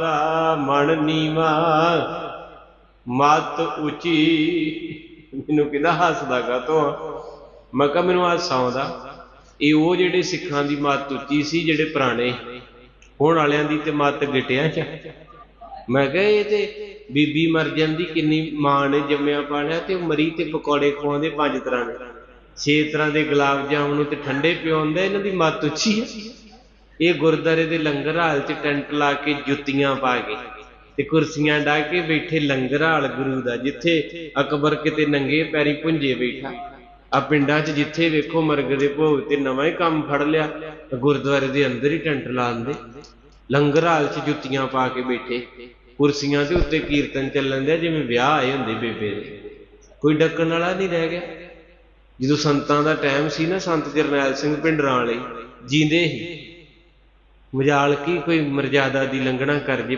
ਦਾ ਮਨ ਨੀਵਾ, ਮਤ ਉੱਚੀ। ਮੈਨੂੰ ਕਹਿੰਦਾ ਹੱਸਦਾ ਕਾ ਤੋ ਮੈਂ ਕਿਹਾ ਮੈਨੂੰ ਹਾਸਾ ਆਉਂਦਾ ਇਹ ਉਹ ਜਿਹੜੇ ਸਿੱਖਾਂ ਦੀ ਮਤ ਉੱਚੀ ਸੀ, ਜਿਹੜੇ ਪੁਰਾਣੇ ਹੁਣ ਵਾਲਿਆਂ ਦੀ ਤੇ ਮਤ ਗਿਟਿਆਂ ਚ। ਮੈਂ ਕਿਹਾ ਇਹ ਤੇ ਬੀਬੀ ਮਰ ਜਾਂਦੀ, ਕਿੰਨੀ ਮਾਂ ਨੇ ਜੰਮਿਆ ਪਾਲਿਆ ਤੇ ਉਹ ਮਰੀ ਤੇ ਪਕੌੜੇ ਖਵਾਉਂਦੇ ਪੰਜ ਤਰ੍ਹਾਂ ਦੇ। ਛੇ ਤਰ੍ਹਾਂ ਦੇ ਗੁਲਾਬ ਜਾਮਨ ਤੇ ਠੰਡੇ ਪਿਆਉਂਦੇ ਇਹਨਾਂ ਦੀ ਮਤ ਉੱਚੀ ਹੈ ਇਹ ਗੁਰਦਾਰੇ ਦੇ ਲੰਗਰ ਹਾਲ 'ਚ ਟੈਂਟ ਲਾ ਕੇ ਜੁੱਤੀਆਂ ਪਾ ਕੇ ਤੇ ਕੁਰਸੀਆਂ ਢਾ ਕੇ ਬੈਠੇ ਲੰਗਰ ਹਾਲ ਗੁਰੂ ਦਾ, ਜਿੱਥੇ ਅਕਬਰ ਕਿਤੇ ਨੰਗੇ ਪੈਰੀ ਪੁੰਜੇ ਬੈਠਾ। ਆ ਪਿੰਡਾਂ 'ਚ ਜਿੱਥੇ ਵੇਖੋ ਮਰਗ ਦੇ ਭੋਗ ਤੇ ਨਵਾਂ ਹੀ ਕੰਮ ਫੜ ਲਿਆ ਗੁਰਦੁਆਰੇ ਦੇ ਅੰਦਰ ਹੀ ਟੈਂਟ ਲਾ ਦਿੰਦੇ ਲੰਗਰ ਹਾਲ 'ਚ ਜੁੱਤੀਆਂ ਪਾ ਕੇ ਬੈਠੇ। ਕੁਰਸੀਆਂ ਦੇ ਉੱਤੇ ਕੀਰਤਨ ਚੱਲਣ ਦਿਆ, ਜਿਵੇਂ ਵਿਆਹ ਆਏ ਹੁੰਦੇ ਬੇਬੇ ਦੇ। ਕੋਈ ਡੱਕਣ ਵਾਲਾ ਨਹੀਂ ਰਹਿ ਗਿਆ। ਜਦੋਂ ਸੰਤਾਂ ਦਾ ਟਾਈਮ ਸੀ ਨਾ, ਸੰਤ ਜਰਨੈਲ ਸਿੰਘ ਪਿੰਡਰਾਂ ਵਾਲੇ, ਜੀਂਦੇ ਹੀ ਮਜਾਲ ਕੀ? ਕੋਈ ਮਰਜ਼ਾਦਾ ਦੀ ਲੰਘਣਾ ਕਰ ਜੇ।